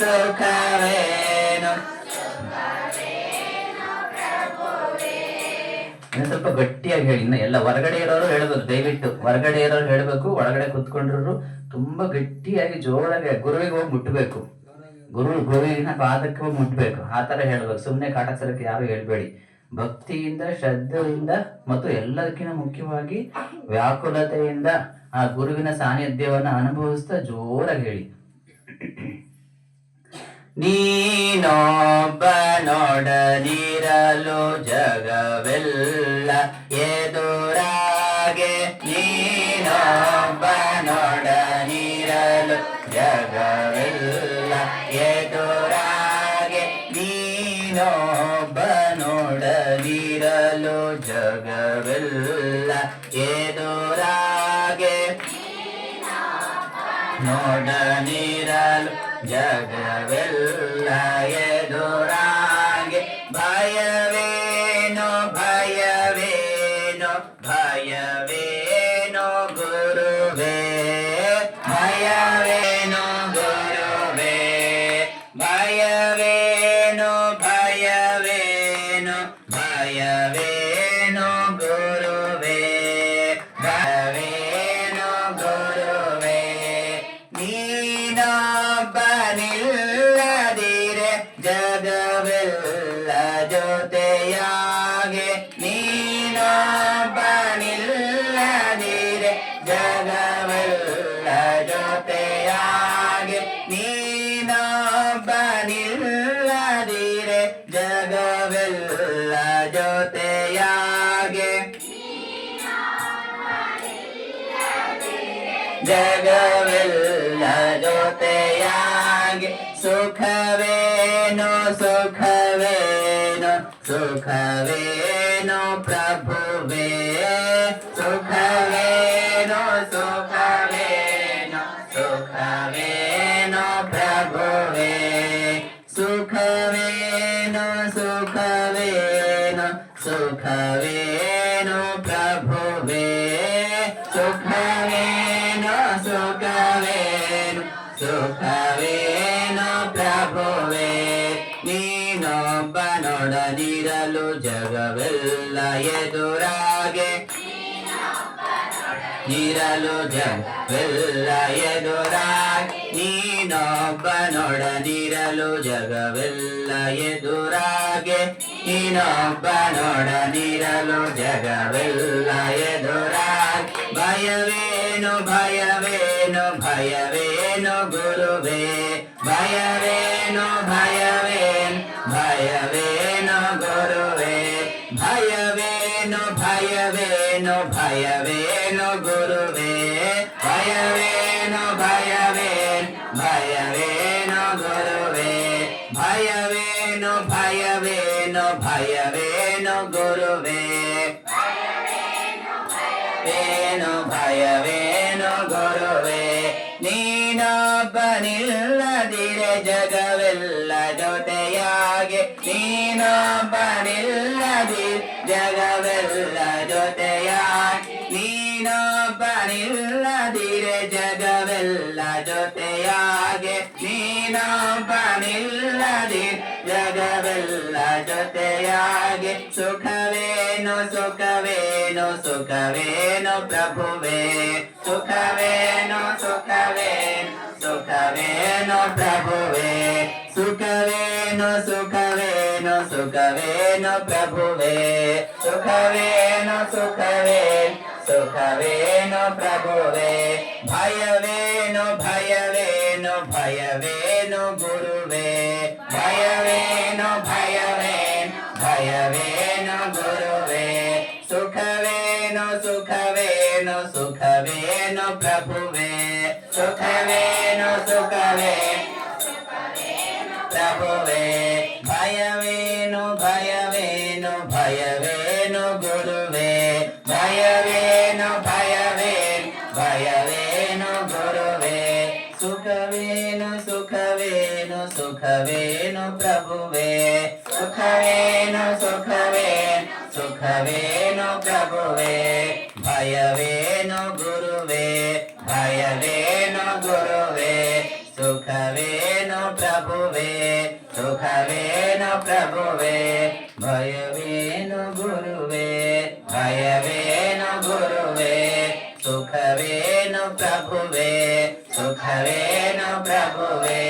ಸುಖವೇನೋ. ಸ್ವಲ್ಪ ಗಟ್ಟಿಯಾಗಿ ಹೇಳಿ, ಇನ್ನ ಎಲ್ಲ ಹೊರಗಡೆ ಇರೋರು ಹೇಳ್ಬೇಕು ದಯವಿಟ್ಟು. ಹೊರಗಡೆ ಇರೋರು ಹೇಳ್ಬೇಕು, ಒಳಗಡೆ ಕುತ್ಕೊಂಡ್ರು ತುಂಬಾ ಗಟ್ಟಿಯಾಗಿ, ಜೋರಾಗಿ ಗುರುವಿಗೆ ಹೋಗಿ ಮುಟ್ಟಬೇಕು ಗುರು, ಗುರುವಿನ ಪಾದಕ್ಕೆ ಹೋಗಿ ಮುಟ್ಬೇಕು. ಆ ತರ ಹೇಳ್ಬೇಕು. ಸುಮ್ಮನೆ ಸರಕ್ ಯಾರು ಹೇಳ್ಬೇಡಿ. ಭಕ್ತಿಯಿಂದ, ಶ್ರದ್ಧೆಯಿಂದ ಮತ್ತು ಎಲ್ಲದಕ್ಕಿಂತ ಮುಖ್ಯವಾಗಿ ವ್ಯಾಕುಲತೆಯಿಂದ ಆ ಗುರುವಿನ ಸಾನ್ನಿಧ್ಯವನ್ನ ಅನುಭವಿಸ್ತಾ ಜೋರಾಗಿ ಹೇಳಿ. ನೀನೊಬ್ಬ ನೋಡದಿರಲು ಜಗವೆಲ್ಲ ಎದುರಾಗೆ ನೀನೊಬ್ಬನೊಡನಿರಲು ಜಗವೆಲ್ಲ ಎದುರಾಗೆ ನೀನೊಬ್ಬನೊಡನಿರಲು ಜಗವೆಲ್ಲ ಎದುರಾಗೆ. ನೋಡನಿರಲು ಜಗವೆಲ್ಲ ಎದುರಾಗೆ ಭಯವೇನೋ ಭಯವೇನೋ ಭಯವೇನೋ ಗುರುವೇ ಭಯವೇನೋ ಗುರುವೇ ಭಯವೇನೋ ಭಯವೇನೋ ಭಯವೇನೋ ನೀನೊಬ್ಬನಿಲ್ಲದಿರೆ ಜಗವೆಲ್ಲ ಜೊತೆಯಾಗೆ ನೀನೊಬ್ಬನಿಲ್ಲದಿರೆ ಜಗವೆಲ್ಲ ಜೊತೆಯಾಗೆ ನೀನೊಬ್ಬನಿಲ್ಲದಿರೆ ಜಗವೆಲ್ಲ ಜೊತೆಯಾಗೆ ಜಗವೆಲ್ಲ ಜೊತೆಯಾಗಿ Su cabeza, su cabeza, su cabeza, su cabeza, su cabeza, su cabeza, su cabeza, su cabeza, su cabeza, su cabeza, su cabeza, su cabeza, su cabeza, su cabeza, su cabeza, ನೋಡದಿರಲು ಜಗವೆಲ್ಲ ಎದುರಾಗೆ. ನಿರಲು ಜಗವೆಲ್ಲ ಎದುರಾಗಿ. ನೀನೊಬ್ಬ ನೋಡದಿರಲು ಜಗವೆಲ್ಲ ಎದುರಾಗೆ. ನೀನೊಬ್ಬ ನೋಡದಿರಲು ಜಗವೆಲ್ಲ ಎದುರಾಗಿ. ಭಯವೇನು ಭಯವೇನು ಭಯವೇನು ಗುರುವೇ. ಭಯವೇನು ಭಯವೇನು ಭಯವೇನು ಭಯವೇನು ಭಯವೇನು ಗುರುವೇ ಭಯವೇನು ಭಯವೇನು ಭಯವೇನು ಗುರುವೇ ಭಯವೇನು ಭಯವೇನು ಭಯವೇನು ಗುರುವೇ ವೇನು ಭಯವೇನು ಗುರುವೇ ನೀನೊಬ್ಬನಿಲ್ಲದಿರೆ ಜಗವೆಲ್ಲ ಜೊತೆಯಾಗೆ ನೀನೊಬ್ಬನಿಲ್ಲದಿ ಜಗವೆಲ್ಲ ಜೊತೆಯಾಗಿ. ನೀನೊಬ್ಬನಿಲ್ಲದಿರೆ ಜಗವೆಲ್ಲ ಜೊತೆಯಾಗೆ. ನೀನೊಬ್ಬನಿಲ್ಲದಿ ಜಗವೆಲ್ಲ ಜೊತೆಯಾಗೆ. ಸುಖವೇನು ಸುಖವೇನು ಸುಖವೇನು ಪ್ರಭುವೇ. ಸುಖವೇನು ಸುಖವೇನು ಸುಖವೇನು ಪ್ರಭುವೇ. ಸುಖವೇನು ಸುಖವೇನು సుఖవేను ప్రభువే. సుఖవేను సుఖవే. సుఖవేను ప్రభువే. భయవేను భయవేను భయవేను గురువే. భయవేను భయవేన్ భయవేను గురువే. సుఖవేను సుఖవేను సుఖవేను ప్రభువే. సుఖవేను సుఖవే. ಭಯವೇನು ಭಯವೇನು ಭಯವೇನು ಗುರುವೇ ಸುಖವೇನು ಸುಖವೇನು ಸುಖವೇನು ಪ್ರಭುವೇ ಸುಖವೇನು ಸುಖವೇನು ಸುಖವೇನು ಪ್ರಭುವೇ ಭಯವೇನು ಗುರುವೇ ಭಯವೇನು ಗುರುವೇ ಸುಖ ಪ್ರಭುವೇ ಸುಖವೇನು ಪ್ರಭುವೇ ಭಯವೇನು ಸುಖವೇನು ಪ್ರಭುವೇ ಸುಖವೇನು ಪ್ರಭುವೇ